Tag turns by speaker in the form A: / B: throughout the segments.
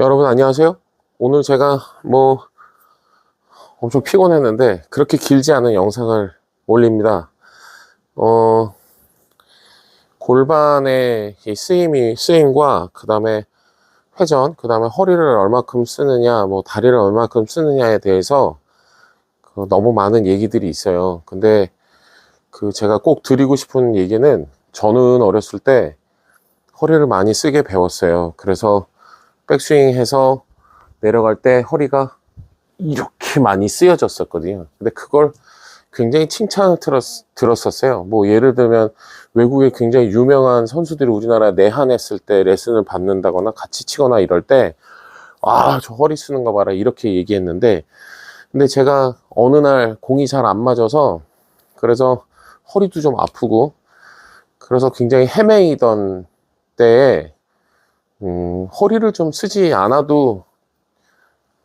A: 여러분 안녕하세요. 오늘 제가 뭐 엄청 피곤했는데 그렇게 길지 않은 영상을 올립니다. 어, 골반의 이 쓰임이 쓰임과 그 다음에 회전, 그 다음에 허리를 얼마큼 쓰느냐, 뭐 다리를 얼마큼 쓰느냐에 대해서 그 너무 많은 얘기들이 있어요. 근데 그 제가 꼭 드리고 싶은 얘기는 저는 어렸을 때 허리를 많이 쓰게 배웠어요. 그래서 백스윙 해서 내려갈 때 허리가 이렇게 많이 쓰여졌었거든요. 근데 그걸 굉장히 칭찬을 들었, 들었었어요. 뭐 예를 들면 외국에 굉장히 유명한 선수들이 우리나라에 내한했을 때 레슨을 받는다거나 같이 치거나 이럴 때 아, 저 허리 쓰는 거 봐라. 이렇게 얘기했는데 근데 제가 어느 날 공이 잘 안 맞아서 그래서 허리도 좀 아프고 그래서 굉장히 헤매이던 때에 음, 허리를 좀 쓰지 않아도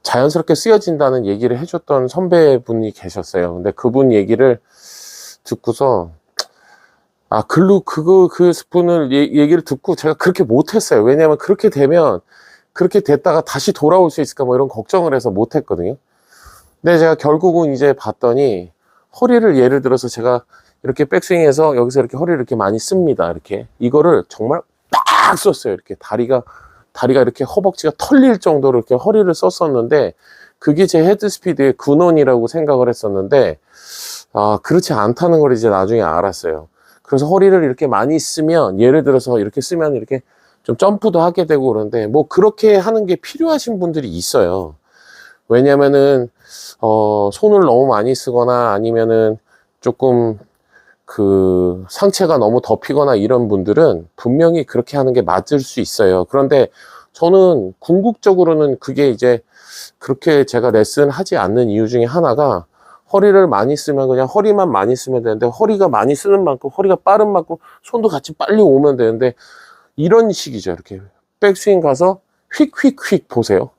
A: 자연스럽게 쓰여진다는 얘기를 해줬던 선배분이 계셨어요. 근데 그분 얘기를 듣고서 아, 글로 그거 그 스푼을 얘- 얘기를 듣고 제가 그렇게 못했어요. 왜냐하면 그렇게 되면 그렇게 됐다가 다시 돌아올 수 있을까 뭐 이런 걱정을 해서 못했거든요. 근데 제가 결국은 이제 봤더니 허리를 예를 들어서 제가 이렇게 백스윙해서 여기서 이렇게 허리를 이렇게 많이 씁니다. 이렇게 이거를 정말 딱 썼어요. 이렇게 다리가 다리가 이렇게 허벅지가 털릴 정도로 이렇게 허리를 썼었는데 그게 제 헤드 스피드의 근원이라고 생각을 했었는데 아 그렇지 않다는 걸 이제 나중에 알았어요. 그래서 허리를 이렇게 많이 쓰면 예를 들어서 이렇게 쓰면 이렇게 좀 점프도 하게 되고 그런데 뭐 그렇게 하는 게 필요하신 분들이 있어요. 왜냐면은 어 손을 너무 많이 쓰거나 아니면은 조금 그 상체가 너무 덮이거나 이런 분들은 분명히 그렇게 하는 게 맞을 수 있어요. 그런데 저는 궁극적으로는 그게 이제 그렇게 제가 레슨 하지 않는 이유 중에 하나가 허리를 많이 쓰면 그냥 허리만 많이 쓰면 되는데 허리가 많이 쓰는 만큼 허리가 빠른 만큼 손도 같이 빨리 오면 되는데 이런 식이죠. 이렇게 백스윙 가서 휙휙휙 보세요.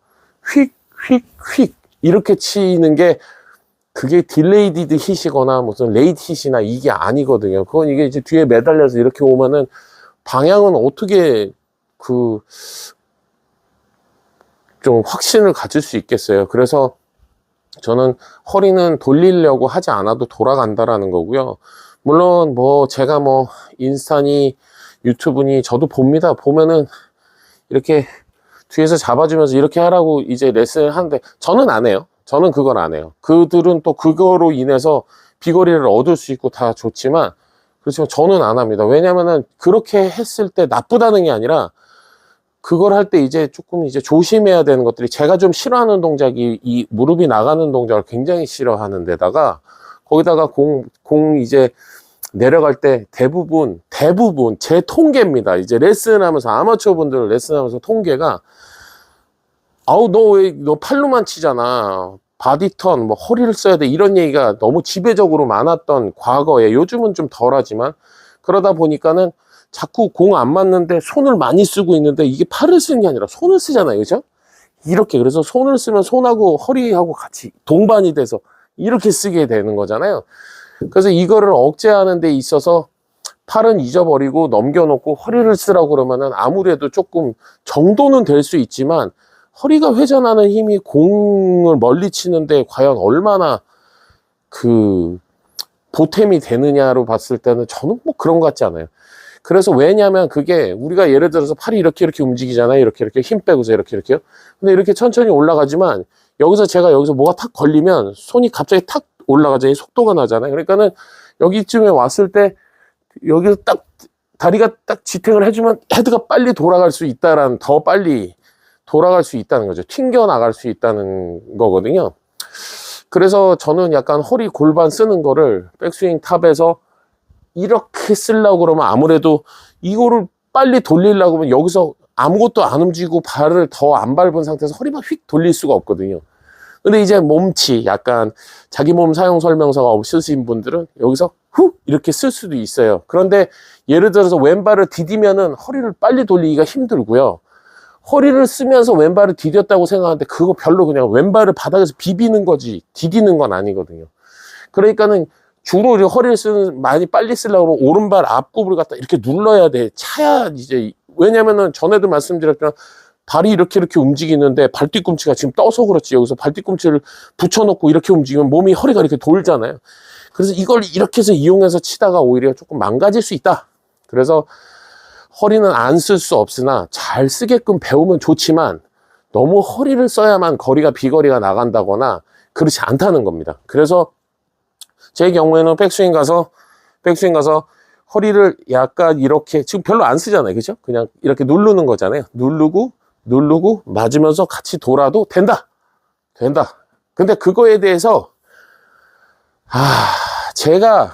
A: 휙휙휙 이렇게 치는 게 그게 딜레이디드 hit이거나 무슨 레이트 hit이나 이게 아니거든요. 그건 이게 이제 뒤에 매달려서 이렇게 오면은 방향은 어떻게 그 좀 확신을 가질 수 있겠어요. 그래서 저는 허리는 돌리려고 하지 않아도 돌아간다라는 거고요. 물론 뭐 제가 뭐 인스타니 유튜브니 저도 봅니다. 보면은 이렇게 뒤에서 잡아주면서 이렇게 하라고 이제 레슨을 하는데 저는 안 해요. 저는 그걸 안 해요. 그들은 또 그거로 인해서 비거리를 얻을 수 있고 다 좋지만 그렇지만 저는 안 합니다. 왜냐면은 그렇게 했을 때 나쁘다는 게 아니라 그걸 할 때 이제 조금 이제 조심해야 되는 것들이 제가 좀 싫어하는 동작이 이 무릎이 나가는 동작을 굉장히 싫어하는 데다가 거기다가 공, 공 이제 내려갈 때 대부분, 대부분 제 통계입니다. 이제 레슨 하면서 아마추어 분들 레슨 하면서 통계가 아우, 너 왜, 너 팔로만 치잖아. 바디턴, 뭐, 허리를 써야 돼. 이런 얘기가 너무 지배적으로 많았던 과거에, 요즘은 좀 덜하지만, 그러다 보니까는 자꾸 공 안 맞는데 손을 많이 쓰고 있는데, 이게 팔을 쓰는 게 아니라 손을 쓰잖아요. 그죠? 이렇게. 그래서 손을 쓰면 손하고 허리하고 같이 동반이 돼서 이렇게 쓰게 되는 거잖아요. 그래서 이거를 억제하는 데 있어서 팔은 잊어버리고 넘겨놓고 허리를 쓰라고 그러면은 아무래도 조금 정도는 될 수 있지만, 허리가 회전하는 힘이 공을 멀리 치는데 과연 얼마나 그 보탬이 되느냐로 봤을 때는 저는 뭐 그런 것 같지 않아요. 그래서 왜냐면 그게 우리가 예를 들어서 팔이 이렇게 이렇게 움직이잖아요. 이렇게 이렇게 힘 빼고서 이렇게 이렇게요. 근데 이렇게 천천히 올라가지만 여기서 제가 여기서 뭐가 탁 걸리면 손이 갑자기 탁 올라가잖아요. 속도가 나잖아요. 그러니까는 여기쯤에 왔을 때 여기서 딱 다리가 딱 지탱을 해주면 헤드가 빨리 돌아갈 수 있다라는 더 빨리 돌아갈 수 있다는 거죠. 튕겨 나갈 수 있다는 거거든요. 그래서 저는 약간 허리 골반 쓰는 거를 백스윙 탑에서 이렇게 쓰려고 그러면 아무래도 이거를 빨리 돌리려고 하면 여기서 아무것도 안 움직이고 발을 더 안 밟은 상태에서 허리만 휙 돌릴 수가 없거든요. 근데 이제 몸치 약간 자기 몸 사용 설명서가 없으신 분들은 여기서 훅 이렇게 쓸 수도 있어요. 그런데 예를 들어서 왼발을 디디면은 허리를 빨리 돌리기가 힘들고요. 허리를 쓰면서 왼발을 디뎠다고 생각하는데 그거 별로 그냥 왼발을 바닥에서 비비는 거지 디디는 건 아니거든요. 그러니까는 주로 이제 허리를 쓰는 많이 빨리 쓰려고 그러면 오른발 앞굽을 갖다 이렇게 눌러야 돼. 차야 이제 왜냐면은 전에도 말씀드렸지만 다리 이렇게 이렇게 움직이는데 발 뒤꿈치가 지금 떠서 그렇지 여기서 발 뒤꿈치를 붙여놓고 이렇게 움직이면 몸이 허리가 이렇게 돌잖아요. 그래서 이걸 이렇게 해서 이용해서 치다가 오히려 조금 망가질 수 있다. 그래서 허리는 안 쓸 수 없으나 잘 쓰게끔 배우면 좋지만 너무 허리를 써야만 거리가 비거리가 나간다거나 그렇지 않다는 겁니다. 그래서 제 경우에는 백스윙 가서 백스윙 가서 허리를 약간 이렇게 지금 별로 안 쓰잖아요. 그죠? 그냥 이렇게 누르는 거잖아요. 누르고 누르고 맞으면서 같이 돌아도 된다. 된다. 근데 그거에 대해서 아, 제가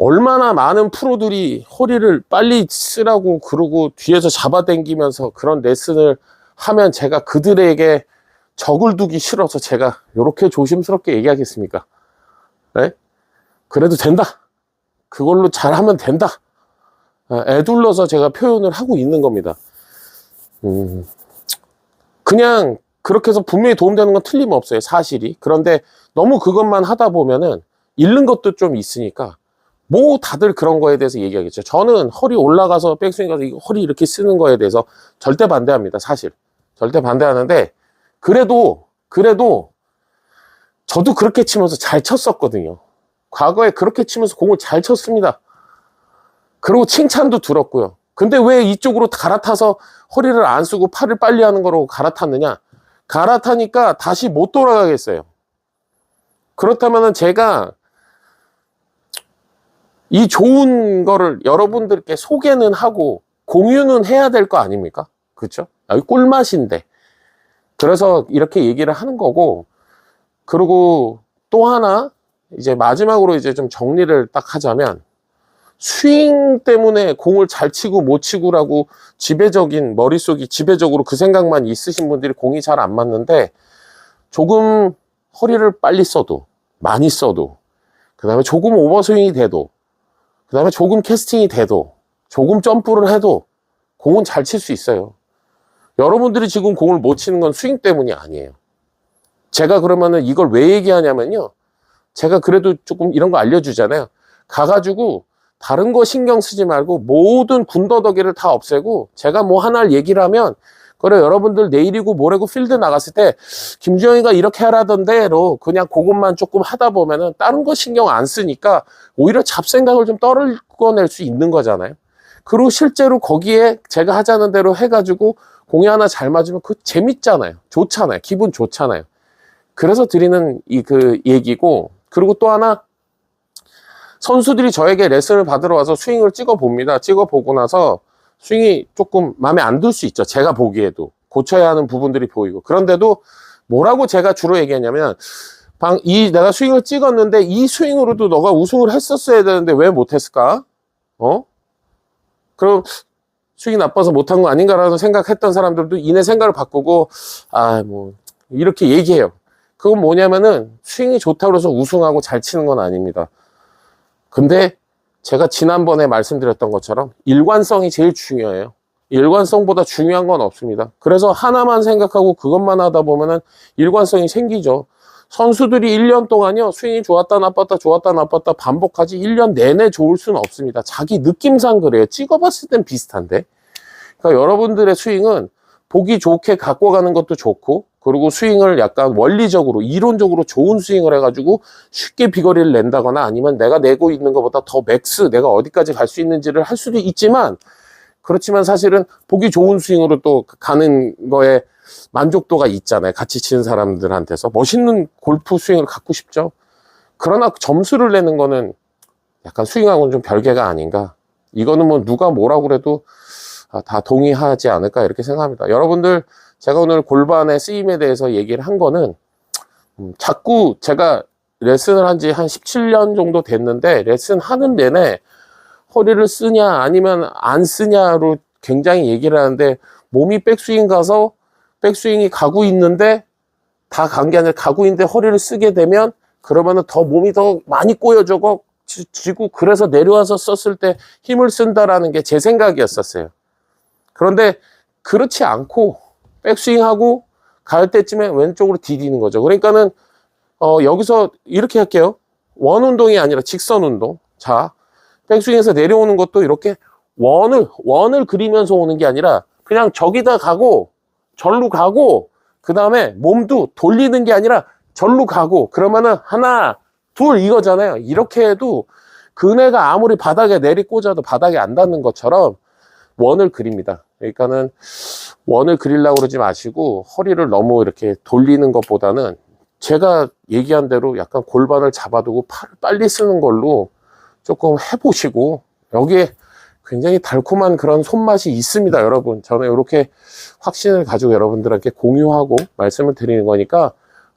A: 얼마나 많은 프로들이 허리를 빨리 쓰라고 그러고 뒤에서 잡아당기면서 그런 레슨을 하면 제가 그들에게 적을 두기 싫어서 제가 이렇게 조심스럽게 얘기하겠습니까? 네? 그래도 된다. 그걸로 잘하면 된다. 아, 애둘러서 제가 표현을 하고 있는 겁니다. 음, 그냥 그렇게 해서 분명히 도움되는 건 틀림없어요. 사실이. 그런데 너무 그것만 하다 보면은 잃는 것도 좀 있으니까 뭐 다들 그런 거에 대해서 얘기하겠죠. 저는 허리 올라가서 백스윙 가서 허리 이렇게 쓰는 거에 대해서 절대 반대합니다. 사실. 절대 반대하는데 그래도 그래도 저도 그렇게 치면서 잘 쳤었거든요. 과거에 그렇게 치면서 공을 잘 쳤습니다. 그리고 칭찬도 들었고요. 근데 왜 이쪽으로 갈아타서 허리를 안 쓰고 팔을 빨리 하는 거로 갈아탔느냐? 갈아타니까 다시 못 돌아가겠어요. 그렇다면 제가 이 좋은 거를 여러분들께 소개는 하고 공유는 해야 될 거 아닙니까? 그렇죠? 여기 꿀맛인데. 그래서 이렇게 얘기를 하는 거고 그리고 또 하나 이제 마지막으로 이제 좀 정리를 딱 하자면 스윙 때문에 공을 잘 치고 못 치고라고 지배적인 머릿속이 지배적으로 그 생각만 있으신 분들이 공이 잘 안 맞는데 조금 허리를 빨리 써도 많이 써도 그 다음에 조금 오버스윙이 돼도 그 다음에 조금 캐스팅이 돼도 조금 점프를 해도 공은 잘 칠 수 있어요. 여러분들이 지금 공을 못 치는 건 스윙 때문이 아니에요. 제가 그러면은 이걸 왜 얘기하냐면요. 제가 그래도 조금 이런 거 알려주잖아요. 가가지고 다른 거 신경 쓰지 말고 모든 군더더기를 다 없애고 제가 뭐 하나를 얘기를 하면 그래 여러분들 내일이고 모레고 필드 나갔을 때 김주영이가 이렇게 하라던데로 그냥 그것만 조금 하다 보면은 다른 거 신경 안 쓰니까 오히려 잡생각을 좀 떨어낼 수 있는 거잖아요. 그리고 실제로 거기에 제가 하자는 대로 해가지고 공이 하나 잘 맞으면 그 재밌잖아요. 좋잖아요. 기분 좋잖아요. 그래서 드리는 이 그 얘기고 그리고 또 하나 선수들이 저에게 레슨을 받으러 와서 스윙을 찍어 봅니다. 찍어 보고 나서 스윙이 조금 마음에 안 들 수 있죠. 제가 보기에도 고쳐야 하는 부분들이 보이고 그런데도 뭐라고 제가 주로 얘기하냐면 방, 이 내가 스윙을 찍었는데 이 스윙으로도 너가 우승을 했었어야 되는데 왜 못했을까? 어? 그럼 스윙이 나빠서 못한 거 아닌가라고 생각했던 사람들도 이내 생각을 바꾸고 아 뭐 이렇게 얘기해요. 그건 뭐냐면은 스윙이 좋다고 해서 우승하고 잘 치는 건 아닙니다. 근데 제가 지난번에 말씀드렸던 것처럼 일관성이 제일 중요해요. 일관성보다 중요한 건 없습니다. 그래서 하나만 생각하고 그것만 하다 보면은 일관성이 생기죠. 선수들이 1년 동안요, 스윙이 좋았다, 나빴다, 좋았다, 나빴다 반복하지 1년 내내 좋을 수는 없습니다. 자기 느낌상 그래요. 찍어봤을 땐 비슷한데. 그러니까 여러분들의 스윙은 보기 좋게 갖고 가는 것도 좋고, 그리고 스윙을 약간 원리적으로, 이론적으로 좋은 스윙을 해가지고 쉽게 비거리를 낸다거나 아니면 내가 내고 있는 것보다 더 맥스, 내가 어디까지 갈 수 있는지를 할 수도 있지만, 그렇지만 사실은 보기 좋은 스윙으로 또 가는 거에 만족도가 있잖아요. 같이 치는 사람들한테서. 멋있는 골프 스윙을 갖고 싶죠. 그러나 점수를 내는 거는 약간 스윙하고는 좀 별개가 아닌가. 이거는 뭐 누가 뭐라고 그래도 아, 다 동의하지 않을까 이렇게 생각합니다. 여러분들 제가 오늘 골반의 쓰임에 대해서 얘기를 한 거는 음, 자꾸 제가 레슨을 한 지 한 17년 정도 됐는데 레슨 하는 내내 허리를 쓰냐 아니면 안 쓰냐로 굉장히 얘기를 하는데 몸이 백스윙 가서 백스윙이 가고 있는데 다 간 게 아니라 가고 있는데 허리를 쓰게 되면 그러면은 더 몸이 더 많이 꼬여져고 지고 그래서 내려와서 썼을 때 힘을 쓴다라는 게 제 생각이었었어요. 그런데 그렇지 않고 백스윙하고 갈 때쯤에 왼쪽으로 디디는 거죠. 그러니까는 어 여기서 이렇게 할게요. 원 운동이 아니라 직선 운동. 자, 백스윙에서 내려오는 것도 이렇게 원을 원을 그리면서 오는 게 아니라 그냥 저기다 가고 절로 가고 그 다음에 몸도 돌리는 게 아니라 절로 가고 그러면은 하나 둘 이거잖아요 이렇게 해도 그네가 아무리 바닥에 내리 꽂아도 바닥에 안 닿는 것처럼 원을 그립니다 그러니까는 원을 그리려고 그러지 마시고 허리를 너무 이렇게 돌리는 것보다는 제가 얘기한 대로 약간 골반을 잡아두고 팔을 빨리 쓰는 걸로 조금 해보시고 여기에 굉장히 달콤한 그런 손맛이 있습니다 여러분. 저는 이렇게 확신을 가지고 여러분들한테 공유하고 말씀을 드리는 거니까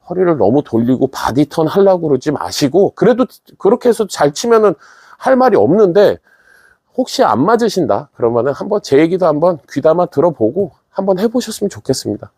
A: 허리를 너무 돌리고 바디턴 하려고 그러지 마시고 그래도 그렇게 해서 잘 치면은 할 말이 없는데 혹시 안 맞으신다? 그러면은 한번 제 얘기도 한번 귀담아 들어보고 한번 해보셨으면 좋겠습니다